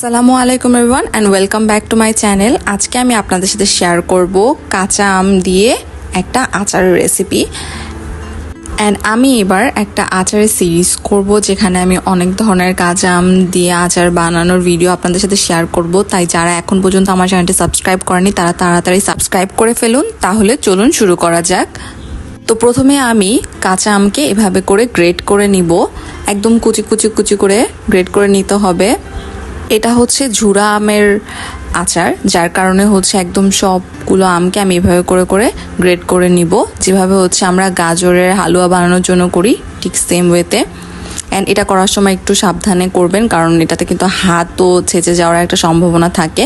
আসসালামু আলাইকুম everyone and welcome back to my channel আজকে আমি আপনাদের সাথে শেয়ার করব কাঁচা আম দিয়ে একটা আচারের রেসিপি অ্যান্ড আমি এবার একটা আচারের সিরিজ করব যেখানে আমি অনেক ধরনের কাঁচা আম দিয়ে আচার বানানোর ভিডিও আপনাদের সাথে শেয়ার করব। তাই যারা এখন পর্যন্ত আমার চ্যানেলটি সাবস্ক্রাইব করেনি তারা তাড়াতাড়ি সাবস্ক্রাইব করে ফেলুন। তাহলে চলুন শুরু করা যাক। তো প্রথমে আমি কাঁচা আমকে এভাবে করে গ্রেট করে নিব। একদম কুচি কুচি কুচি করে গ্রেট করে নিতে হবে। এটা হচ্ছে ঝুরা আমের আচার, যার কারণে হচ্ছে একদম সবগুলো আমকে আমি এভাবে করে করে গ্রেড করে নিব। যেভাবে হচ্ছে আমরা গাজরের হালুয়া বানানোর জন্য করি, ঠিক সেম ওয়েতে অ্যান্ড এটা করার সময় একটু সাবধানে করবেন, কারণ এটাতে কিন্তু হাতও ছেঁচে যাওয়ার একটা সম্ভাবনা থাকে।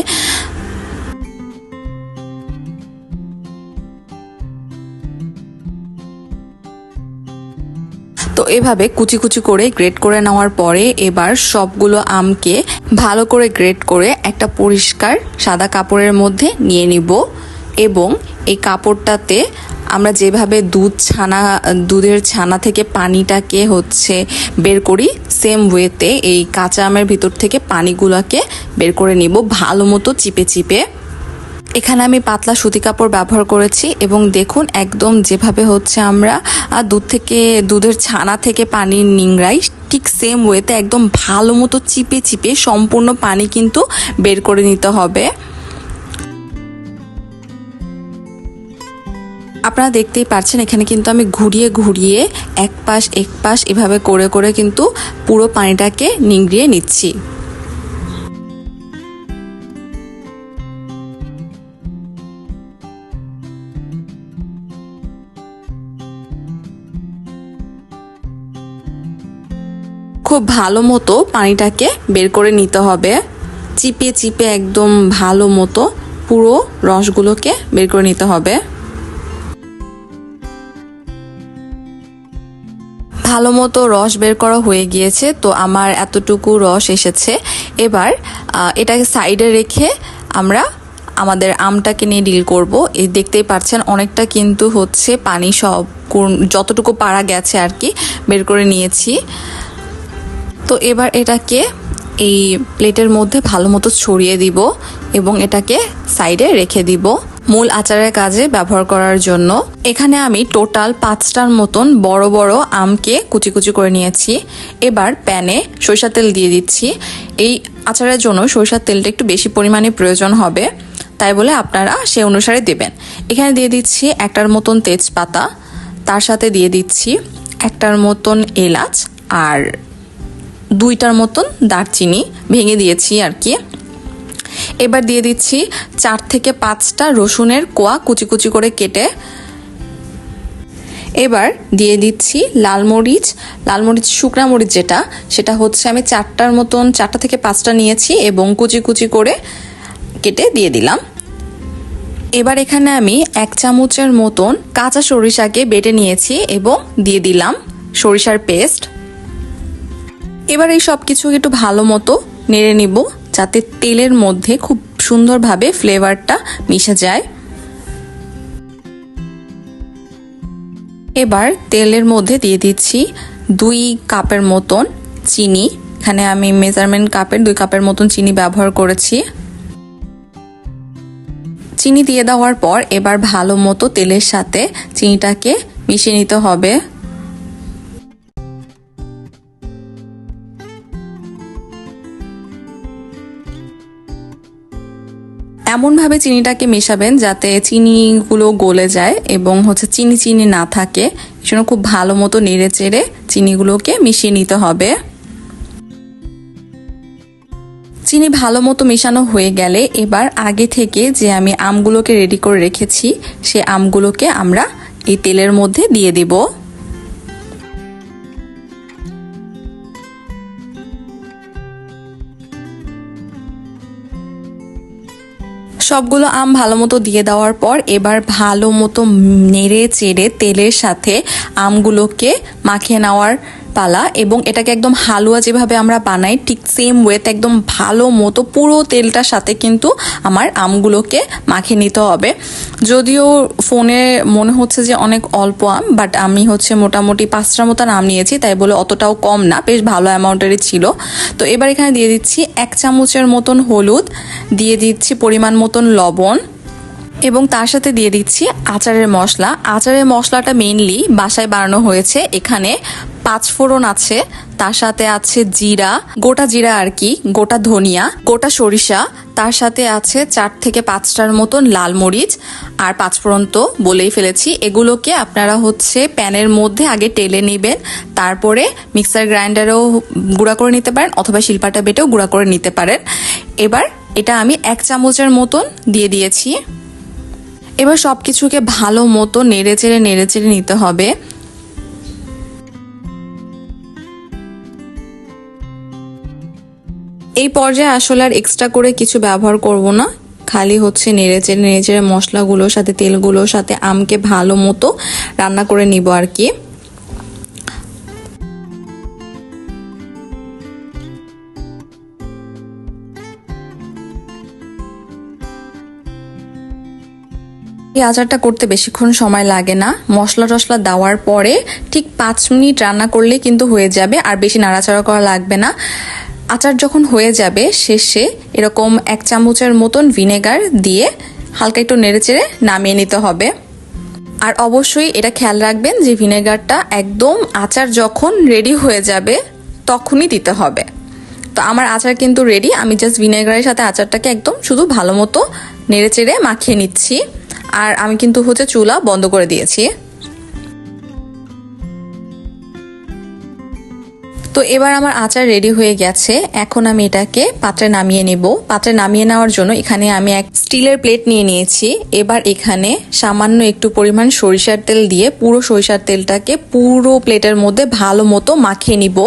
এভাবে কুচি কুচি করে গ্রেট করে নেওয়ার পরে এবার সবগুলো আমকে ভালো করে গ্রেট করে একটা পরিষ্কার সাদা কাপড়ের মধ্যে নিয়ে নিব এবং এই কাপড়টাতে আমরা যেভাবে দুধ ছানা, দুধের ছানা থেকে পানিটাকে হচ্ছে বের করি সেম ওয়েতে এই কাঁচা আমের ভিতর থেকে পানিগুলোকে বের করে নিব ভালো মতো চিপে চিপে। এখানে আমি পাতলা সুতি কাপড় ব্যবহার করেছি এবং দেখুন একদম যেভাবে হচ্ছে আমরা দুধ থেকে, দুধের ছানা থেকে পানি নিংড়াই, ঠিক সেম ওয়েতে একদম ভালো মতো চিপে চিপে সম্পূর্ণ পানি কিন্তু বের করে নিতে হবে। আপনারা দেখতেই পাচ্ছেন এখানে কিন্তু আমি ঘুরিয়ে ঘুরিয়ে এক পাশ এক পাশ এভাবে করে করে কিন্তু পুরো পানিটাকে নিংড়িয়ে নিচ্ছি। খুব ভালো মতো পানিটাকে বের করে নিতে হবে। চিপে চিপে একদম ভালো মতো পুরো রসগুলোকে বের করে নিতে হবে। ভালো মতো রস বের করা হয়ে গিয়েছে, তো আমার এতটুকু রস এসেছে। এবার এটাকে সাইডে রেখে আমরা আমাদের আমটাকে নিয়ে ডিল করব। এই দেখতেই পাচ্ছেন অনেকটা কিন্তু হচ্ছে পানি সব যতটুকু পারা গেছে আর কি, বের করে নিয়েছি। তো এবার এটাকে এই প্লেটের মধ্যে ভালো মতো ছড়িয়ে দিব এবং এটাকে সাইডে রেখে দিব মূল আচারের কাজে ব্যবহার করার জন্য। এখানে আমি টোটাল পাঁচটার মতন বড় বড় আমকে কুচি কুচি করে নিয়েছি। এবার প্যানে সরিষার তেল দিয়ে দিচ্ছি। এই আচারের জন্য সরিষার তেলটা একটু বেশি পরিমাণে প্রয়োজন হবে, তাই বলে আপনারা সে অনুসারে দেবেন। এখানে দিয়ে দিচ্ছি একটার মতন তেজপাতা, তার সাথে দিয়ে দিচ্ছি একটার মতন এলাচ আর দুইটার মতন দারচিনি ভেঙে দিয়েছি আর কি। এবার দিয়ে দিচ্ছি চার থেকে পাঁচটা রসুনের কোয়া কুচি কুচি করে কেটে। এবার দিয়ে দিচ্ছি লাল মরিচ। লাল মরিচ, শুকনা মরিচ যেটা, সেটা হচ্ছে আমি চারটার মতন, চারটা থেকে পাঁচটা নিয়েছি এবং কুচি কুচি করে কেটে দিয়ে দিলাম। এবার এখানে আমি এক চামচের মতন কাঁচা সরিষাকে বেটে নিয়েছি এবং দিয়ে দিলাম সরিষার পেস্ট। এবার এই সব কিছু একটু ভালো মতো নেড়ে নিব, যাতে তেলের মধ্যে খুব সুন্দরভাবে ফ্লেভারটা মিশে যায়। এবার তেলের মধ্যে দিয়ে দিচ্ছি দুই কাপের মতন চিনি। এখানে আমি মেজারমেন্ট কাপের, দুই কাপের মতন চিনি ব্যবহার করেছি। চিনি দিয়ে দেওয়ার পর এবার ভালো মতো তেলের সাথে চিনিটাকে মিশিয়ে নিতে হবে। এমনভাবে চিনিটাকে মেশাবেন যাতে চিনিগুলো গলে যায় এবং হচ্ছে চিনি চিনি না থাকে সেজন্য খুব ভালো মতো নেড়ে চেড়ে চিনিগুলোকে মিশিয়ে নিতে হবে। চিনি ভালো মতো মেশানো হয়ে গেলে এবার আগে থেকে যে আমি আমগুলোকে রেডি করে রেখেছি, সে আমগুলোকে আমরা এই তেলের মধ্যে দিয়ে দেবো। সবগুলো আম ভালো মতো দিয়ে দেওয়ার পর এবার ভালো মতো নেড়ে চেড়ে তেলের সাথে আমগুলোকে মাখিয়ে নেওয়ার পালা এবং এটাকে একদম হালুয়া যেভাবে আমরা বানাই, ঠিক সেম ওয়েতে একদম ভালো মতো পুরো তেলটার সাথে কিন্তু আমার আমগুলোকে মাখিয়ে নিতে হবে। যদিও ফোনে মনে হচ্ছে যে অনেক অল্প আম বাট আমি হচ্ছে মোটামুটি পাঁচটা মতন আম নিয়েছি, তাই বলে অতটাও কম না, বেশ ভালো অ্যামাউন্টেরই ছিল। তো এবার এখানে দিয়ে দিচ্ছি এক চামচের মতন হলুদ, দিয়ে দিচ্ছি পরিমাণ মতন লবণ এবং তার সাথে দিয়ে দিচ্ছি আচারের মশলা। আচারের মশলাটা মেইনলি বাসায় বানানো হয়েছে। এখানে পাঁচ ফোড়ন আছে, তার সাথে আছে জিরা, গোটা জিরা আর কি, গোটা ধনিয়া, গোটা সরিষা, তার সাথে আছে চার থেকে পাঁচটার মতন লাল মরিচ, আর পাঁচ ফোড়ন তো বলেই ফেলেছি। এগুলোকে আপনারা হচ্ছে প্যানের মধ্যে আগে টেলে নেবেন, তারপরে মিক্সার গ্রাইন্ডারেও গুঁড়া করে নিতে পারেন, অথবা শিল্পাটা বেটেও গুঁড়া করে নিতে পারেন। এবার এটা আমি এক চামচের মতন দিয়ে দিয়েছি। এবার সব কিছুকে ভালো মতো নেড়ে চেড়ে নেড়ে চেড়ে নিতে হবে। এই পর্যায়ে আসলে আর এক্সট্রা করে কিছু ব্যবহার করব না। খালি হচ্ছে নেড়ে চেড়ে নেড়ে চেড়ে মশলাগুলোর সাথে, তেলগুলোর সাথে আমকে ভালো মতো রান্না করে নিব আর কি। এই আচারটা করতে বেশিক্ষণ সময় লাগে না। মশলা টশলা দেওয়ার পরে ঠিক পাঁচ মিনিট রান্না করলে কিন্তু হয়ে যাবে আর বেশি নাড়াচাড়া করা লাগবে না। আচার যখন হয়ে যাবে শেষে এরকম এক চামচের মতন ভিনেগার দিয়ে হালকা একটু নেড়েচেড়ে নামিয়ে নিতে হবে। আর অবশ্যই এটা খেয়াল রাখবেন যে ভিনেগারটা একদম আচার যখন রেডি হয়ে যাবে তখনই দিতে হবে। তো আমার আচার কিন্তু রেডি আমি জাস্ট ভিনেগারের সাথে আচারটাকে একদম শুধু ভালো মতো নেড়েচেড়ে মাখিয়ে নিচ্ছি। আর আমি কিন্তু হচ্ছে চুলা বন্ধ করে দিয়েছি। তো এবার আমার আচার রেডি হয়ে গেছে। এখন আমি এটাকে পাত্রে নামিয়ে নেব। পাত্রে নামিয়ে নেওয়ার জন্য এখানে আমি এক স্টিলের প্লেট নিয়ে নিয়েছি। এবার এখানে সামান্য একটু পরিমাণ সরিষার তেল দিয়ে পুরো সরিষার তেলটাকে পুরো প্লেটের মধ্যে ভালো মতো মাখিয়ে নিব।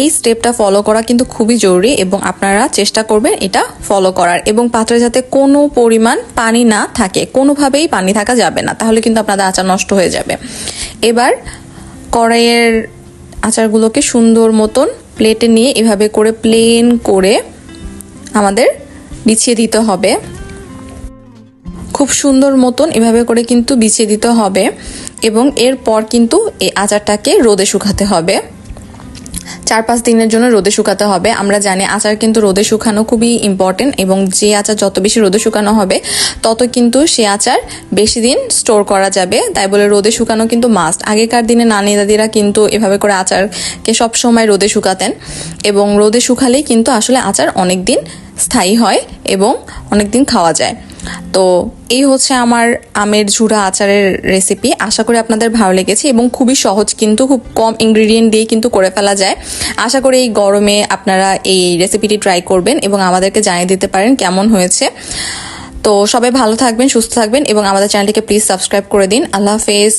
এই স্টেপটা ফলো করা কিন্তু খুবই জরুরি এবং আপনারা চেষ্টা করবেন এটা ফলো করার এবং পাত্রে যাতে কোনো পরিমাণ পানি না থাকে, কোনোভাবেই পানি থাকা যাবে না, তাহলে কিন্তু আপনাদের আচার নষ্ট হয়ে যাবে। এবার কড়াইয়ের আচারগুলোকে সুন্দর মতন প্লেটে নিয়ে এভাবে করে প্লেন করে আমাদের বিছিয়ে দিতে হবে। খুব সুন্দর মতন এভাবে করে কিন্তু বিছিয়ে দিতে হবে এবং এরপর কিন্তু এই আচারটাকে রোদে শুকাতে হবে। চার পাঁচ দিনের জন্য রোদে শুকাতে হবে। আমরা জানি আচার কিন্তু রোদে শুকানো খুবই ইম্পর্টেন্ট এবং যে আচার যত বেশি রোদে শুকানো হবে, তত কিন্তু সে আচার বেশি দিন স্টোর করা যাবে। তাই বলে রোদে শুকানো কিন্তু মাস্ট আগেকার দিনে নানি দাদিরা কিন্তু এভাবে করে আচারকে সবসময় রোদে শুকাতেন এবং রোদে শুকালেই কিন্তু আসলে আচার অনেক দিন স্থায়ী হয় এবং অনেক দিন খাওয়া যায়। তো এই হচ্ছে আমার আমের ঝুড়া আচারের রেসিপি আশা করি আপনাদের ভালো লেগেছে এবং খুবই সহজ কিন্তু খুব কম ইনগ্রিডিয়েন্ট দিয়ে কিন্তু করে ফেলা যায়। আশা করি এই গরমে আপনারা এই রেসিপিটি ট্রাই করবেন এবং আমাদেরকে জানিয়ে দিতে পারেন কেমন হয়েছে। তো সবাই ভালো থাকবেন, সুস্থ থাকবেন এবং আমাদের চ্যানেলটিকে প্লিজ সাবস্ক্রাইব করে দিন। আল্লাহ হাফেজ।